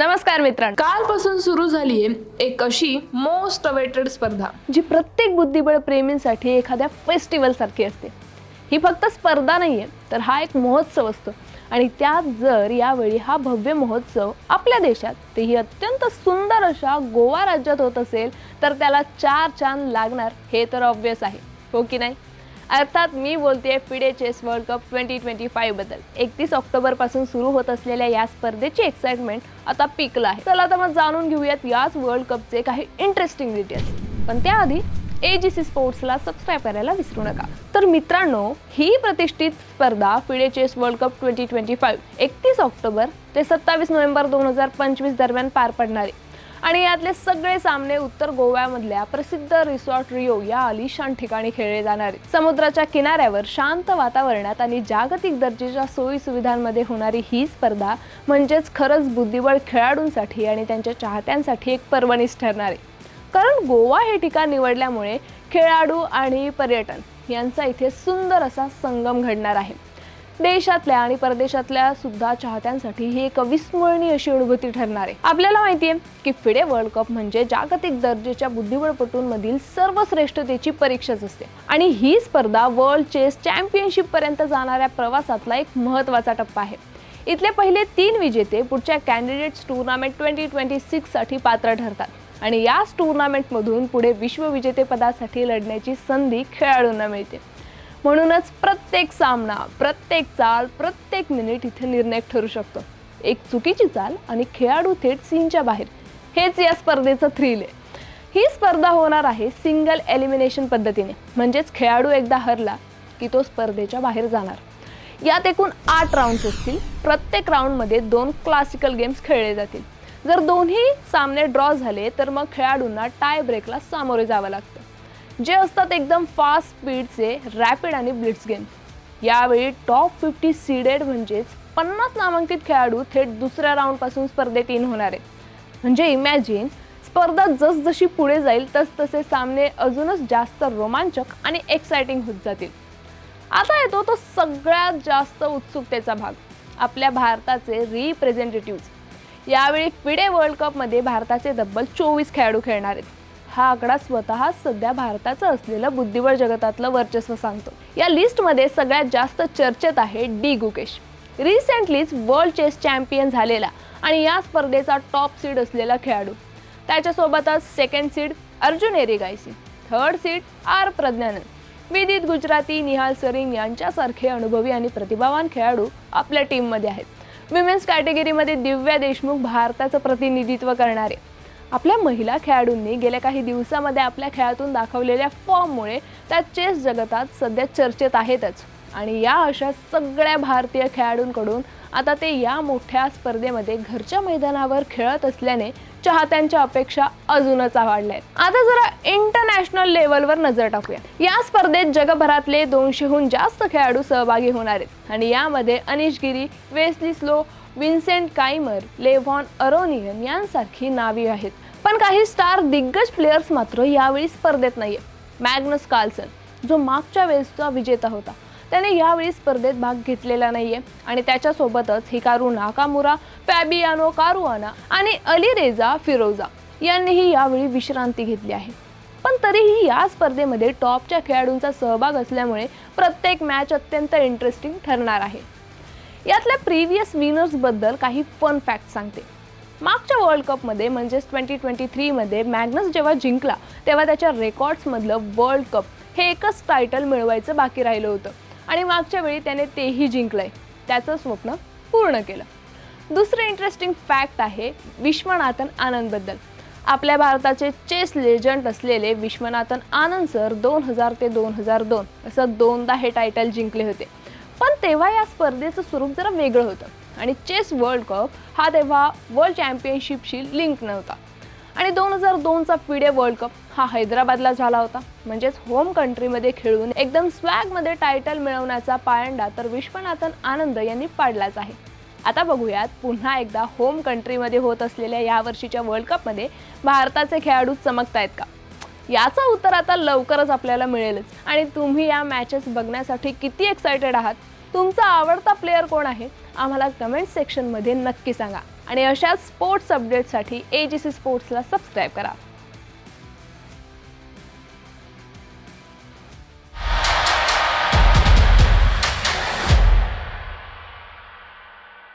नमस्कार मित्रांनो. कालपासून सुरू झाली आहे एक अशी मोस्ट अवेटेड स्पर्धा. जी प्रत्येक बुद्धिबळ प्रेमींसाठी एखाद्या फेस्टिवल सारखी असते. ही फक्त स्पर्धा नाहीये तर हा एक महोत्सव असतो. आणि त्यात जर यावेळी हा भव्य महोत्सव आपल्या देशात तेही अत्यंत सुंदर अशा गोवा राज्यात होत असेल तर त्याला चार चांद लागणार हे तर ऑब्विस आहे. हो की नाही? अर्थात मी बोलते FIDE chess world cup twenty twenty फाईव्हबद्दल. एकतीस ऑक्टोबरपासून सुरू होत असलेल्या या स्पर्धेची एक्साइटमेंट आता पिकला आहे. चला तर मग जाणून घेऊयात याच वर्ल्ड कपचे काही इंटरेस्टिंग डिटेल्स पण त्याआधी ए जी सी स्पोर्ट्सला सबस्क्राईब करायला विसरू नका. तर मित्रांनो ही प्रतिष्ठित स्पर्धा FIDE chess world cup twenty twenty five एकतीस ऑक्टोबर ते सत्तावीस नोव्हेंबर दोन हजार पंचवीस दरम्यान पार पडणार. आहे आणि यातले सगळे सामने उत्तर गोव्यामधल्या प्रसिद्ध रिसॉर्ट रिओ या अलिशान ठिकाणी खेळले जाणार समुद्राच्या किनाऱ्यावर शांत वातावरणात आणि जागतिक दर्जेच्या सोयी सुविधांमध्ये होणारी ही स्पर्धा म्हणजेच खरंच बुद्धिबळ खेळाडूंसाठी आणि त्यांच्या चाहत्यांसाठी एक पर्वणीच ठरणार आहे. कारण गोवा हे ठिकाण निवडल्यामुळे खेळाडू आणि पर्यटन यांचा इथे सुंदर असा संगम घडणार आहे. देशातल्या आणि परदेशातल्या सुद्धा चाहत्यांसाठी ही एक अविस्मरणीय अशी अनुभूती ठरणार आहे. आपल्याला माहितीये की फिडे वर्ल्ड कप म्हणजे जागतिक दर्जेच्या बुद्धिबळपटूंमधील सर्वश्रेष्ठतेची परीक्षाच असते. आणि ही स्पर्धा वर्ल्ड चेस चॅम्पियनशिप पर्यंत जाणाऱ्या प्रवासातला एक महत्त्वाचा टप्पा आहे. इथले पहिले तीन विजेते पुढच्या कॅन्डिडेट्स टुर्नामेंट ट्वेंटी ट्वेंटी सिक्ससाठी पात्र ठरतात. आणि याच टुर्नामेंटमधून पुढे विश्वविजेतेपदासाठी लढण्याची संधी खेळाडूंना मिळते. म्हणूनच प्रत्येक सामना प्रत्येक चाल प्रत्येक मिनिट इथे निर्णायक ठरू शकतो. एक चुकीची चाल आणि खेळाडू थेट सीनच्या बाहेर. हेच या स्पर्धेचं थ्रिल आहे. ही स्पर्धा होणार आहे सिंगल एलिमिनेशन पद्धतीने. म्हणजेच खेळाडू एकदा हरला की तो स्पर्धेच्या बाहेर जाणार. यात एकूण आठ राऊंड्स असतील. प्रत्येक राऊंडमध्ये दोन क्लासिकल गेम्स खेळले जातील. जर दोन्ही सामने ड्रॉ झाले तर मग खेळाडूंना टाय ब्रेकला सामोरे जावं लागतं. जे असतात एकदम फास्ट स्पीडचे रॅपिड आणि ब्लिट्स गेम यावेळी टॉप फिफ्टी सीडेड म्हणजेच पन्नास नामांकित खेळाडू थेट दुसऱ्या राऊंडपासून स्पर्धेत इन होणार आहेत. म्हणजे इमॅजिन स्पर्धा जसजशी पुढे जाईल तस तसे सामने अजूनच जास्त रोमांचक आणि एक्सायटिंग होत जातील. आता येतो तो सगळ्यात जास्त उत्सुकतेचा भाग आपल्या भारताचे रिप्रेझेंटेटिव्ह यावेळी फिडे वर्ल्ड कपमध्ये भारताचे तब्बल चोवीस खेळाडू खेळणार आहेत. हा आकडा स्वतः सध्या भारताचं असलेलं बुद्धिबळ जगतातलं वर्चस्व सांगतो. या लिस्टमध्ये सगळ्यात जास्त चर्चेत आहे डी गुकेश. रिसेंटलीच वर्ल्ड चेस चॅम्पियन झालेला आणि या स्पर्धेचा टॉप सीड असलेला खेळाडू. त्याच्यासोबतच second seed Arjun Erigaisi third seed R Praggnanandhaa Vidit Gujrathi Nihal sarin यांच्यासारखे अनुभवी आणि प्रतिभावान खेळाडू आपल्या टीममध्ये आहेत. विमेन्स कॅटेगरीमध्ये दिव्या देशमुख भारताचं प्रतिनिधित्व करणारे. आपल्या महिला खेळाडूंनी गेल्या काही दिवसामध्ये आपल्या खेळातून दाखवलेल्या फॉर्ममुळे त्या चेस जगतात सध्या चर्चेत आहेतच. आणि या अशा सगळ्या भारतीय खेळाडूंकडून आता ते या मोठ्या स्पर्धेमध्ये घरच्या मैदानावर खेळत असल्याने चाहत्यांच्या अपेक्षा अजूनच वाढल्या आहेत आता जरा इंटरनॅशनल लेवलवर नजर टाकूया या स्पर्धेत जगभरातले दोनशेहून जास्त खेळाडू सहभागी होणार आहेत. आणि यामध्ये Anish Giri Wesley So Vincent Keymer Levon Aronian यांसारखी नावी आहेत. पण काही स्टार दिग्गज प्लेयर्स मात्र यावेळी स्पर्धेत नाहीये. मॅग्नस कार्लसन जो मागच्या वेळेसचा विजेता होता त्याने यावेळी स्पर्धेत भाग घेतलेला नाहीये. आणि त्याच्यासोबतच हिकारू नाकामुरा फॅबियानो कारुआना आणि अली रेजा फिरोजा यांनीही यावेळी विश्रांती घेतली आहे. पण तरीही या स्पर्धेमध्ये टॉपच्या खेळाडूंचा सहभाग असल्यामुळे प्रत्येक मॅच अत्यंत इंटरेस्टिंग ठरणार आहे. यातल्या प्रिव्हियस विनर्सबद्दल काही फन फॅक्ट सांगते. मागच्या वर्ल्ड कपमध्ये म्हणजेच ट्वेंटी ट्वेंटी थ्रीमध्ये मॅग्नस जेव्हा जिंकला तेव्हा त्याच्या रेकॉर्ड्समधलं वर्ल्ड कप हे एकच टायटल मिळवायचं बाकी राहिलं होतं. आणि मागच्या वेळी त्याने तेही जिंकलंय. त्याचं स्वप्न पूर्ण केलं. दुसरं इंटरेस्टिंग फॅक्ट आहे विश्वनाथन आनंदबद्दल आपल्या भारताचे चेस लेजंड असलेले विश्वनाथन आनंद सर दोन हजार ते दोन हजार दोन असं दोनदा हे टायटल जिंकले होते. पण तेव्हा या स्पर्धेचं स्वरूप जरा वेगळं होतं. आणि चेस वर्ल्ड कप हा तेव्हा वर्ल्ड चॅम्पियनशिपशी लिंक नव्हता. आणि दोन हजार दोनचा फिडे वर्ल्ड कप हा हैदराबादला झाला होता. म्हणजेच होम कंट्रीमध्ये खेळून एकदम स्वॅगमध्ये टायटल मिळवण्याचा पायंडा तर विश्वनाथन आनंद यांनी पाडलाच आहे. आता बघूयात पुन्हा एकदा होम कंट्रीमध्ये होत असलेल्या या वर्षीच्या वर्ल्ड कपमध्ये भारताचे खेळाडू चमकतायत का? याचं उत्तर आता लवकरच आपल्याला मिळेलच. आणि तुम्ही या मॅचेस बघण्यासाठी किती एक्सायटेड आहात? तुमचा आवडता प्लेअर कोण आहे? आम्हाला कमेंट सेक्शनमध्ये नक्की सांगा. आणि अशाच स्पोर्ट्स अपडेटसाठी ए जी सी स्पोर्ट्सला सबस्क्राईब करा.